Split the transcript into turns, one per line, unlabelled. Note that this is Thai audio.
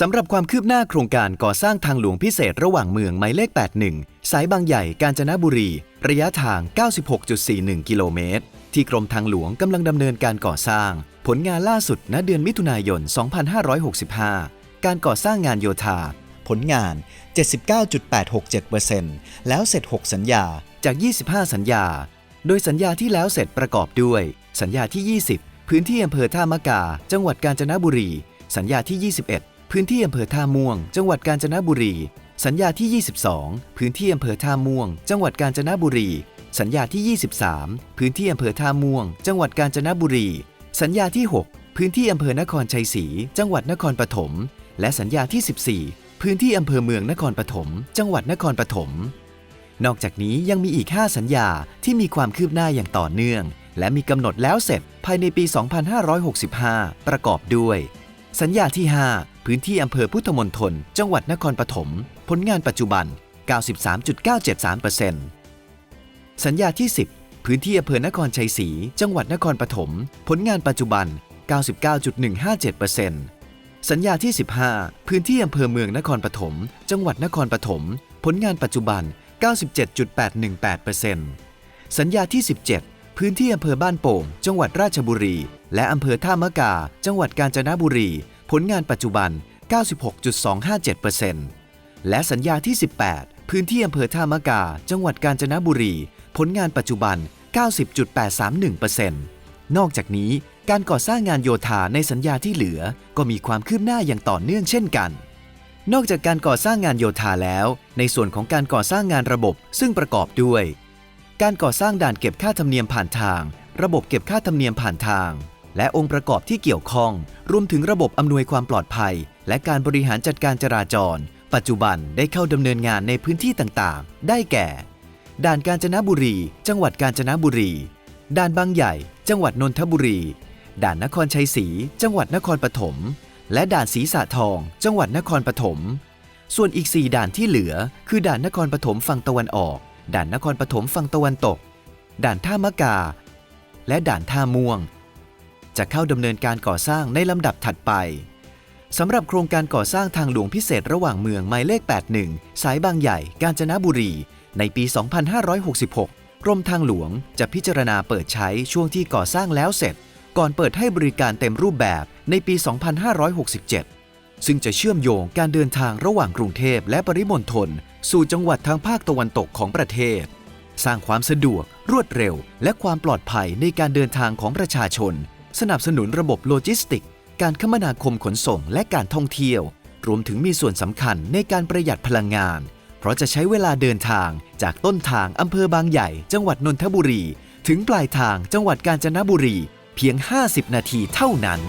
สำหรับความคืบหน้าโครงการก่อสร้างทางหลวงพิเศษระหว่างเมืองหมายเลข 81 สายบางใหญ่กาญจนบุรี ระยะทาง 96.41 กิโลเมตร ที่กรมทางหลวงกำลังดำเนินการก่อสร้าง ผลงานล่าสุดณเดือนมิถุนายน 2565 การก่อสร้างงานโยธา
ผลงาน 79.867%แล้วเสร็จ 6 สัญญา
จาก 25 สัญญา โดยสัญญาที่แล้วเสร็จประกอบด้วย สัญญาที่ 20 พื้นที่อำเภอท่ามะกา จังหวัดกาญจนบุรี สัญญาที่ 21 พื้นที่อำเภอท่าม่วง จังหวัดกาญจนบุรี สัญญาที่ 22 พื้นที่อำเภอท่าม่วง จังหวัดกาญจนบุรี สัญญาที่ 23 พื้นที่อำเภอท่าม่วง จังหวัดกาญจนบุรี สัญญาที่ 6 พื้นที่อำเภอนครชัยศรี จังหวัดนครปฐม และสัญญาที่ 14 พื้นที่อำเภอเมืองนครปฐม จังหวัดนครปฐม นอกจากนี้ยังมีอีก 5 สัญญาที่มีความคืบหน้าอย่างต่อเนื่อง และมีกำหนดแล้วเสร็จภายในปี 2565 ประกอบด้วย สัญญาที่ 5 พื้นที่อำเภอพุทธมณฑลจังหวัดนครปฐมผลงานปัจจุบัน 93.973%สัญญาที่ 10 พื้นที่อำเภอนครชัยศรีจังหวัดนครปฐมผลงานปัจจุบัน 99.157%สัญญาที่ 15 พื้นที่อำเภอเมืองนครปฐมจังหวัดนครปฐมผลงานปัจจุบัน 97.818%สัญญาที่ 17พื้นที่อำเภอบ้านโป่ง จังหวัดราชบุรี และอำเภอท่ามะกา จังหวัดกาญจนบุรี ผลงานปัจจุบัน 96.257%และสัญญาที่ 18 พื้นที่อำเภอท่ามะกา จังหวัดกาญจนบุรี ผลงานปัจจุบัน 90.831%นอกจากนี้การก่อสร้างงานโยธาในสัญญาที่เหลือ ก็มีความคืบหน้าอย่างต่อเนื่องเช่นกัน นอกจากการก่อสร้างงานโยธาแล้ว ในส่วนของการก่อสร้างงานระบบซึ่งประกอบด้วย การก่อสร้างด่านเก็บค่าธรรมเนียมผ่านทาง ระบบเก็บค่าธรรมเนียมผ่านทาง และองค์ประกอบที่เกี่ยวข้อง รวมถึงระบบอำนวยความปลอดภัย และการบริหารจัดการจราจร ปัจจุบันได้เข้าดำเนินงานในพื้นที่ต่างๆ ได้แก่ ด่านกาญจนบุรี จังหวัดกาญจนบุรี ด่านบางใหญ่ จังหวัดนนทบุรี ด่านนครชัยศรี จังหวัดนครปฐม และด่านศรีสะทอง จังหวัดนครปฐม ส่วนอีก 4 ด่านที่เหลือ คือด่านนครปฐมฝั่งตะวันออก ด่านนครปฐมฝั่งตะวันตก ด่านท่ามะกา และด่านท่าม่วง จะเข้าดำเนินการก่อสร้างในลำดับถัดไปสำหรับโครงการก่อสร้างทางหลวงพิเศษระหว่างเมืองหมายเลข 81 สายบางใหญ่กาญจนบุรี ในปี 2566 กรมทางหลวงจะพิจารณาเปิดใช้ช่วงที่ก่อสร้างแล้วเสร็จ ก่อนเปิดให้บริการเต็มรูปแบบในปี 2567 ซึ่งจะเชื่อมโยงการเดินทางระหว่างกรุงเทพและปริมณฑลสู่จังหวัดทางภาคตะวันตกของประเทศ สร้างความสะดวก รวดเร็ว และความปลอดภัยในการเดินทางของประชาชน สนับสนุนระบบโลจิสติก การคมนาคมขนส่งและการท่องเที่ยว รวมถึงมีส่วนสำคัญในการประหยัดพลังงาน เพราะจะใช้เวลาเดินทางจากต้นทางอำเภอบางใหญ่ จังหวัดนนทบุรี ถึงปลายทางจังหวัดกาญจนบุรี เพียง 50 นาทีเท่านั้น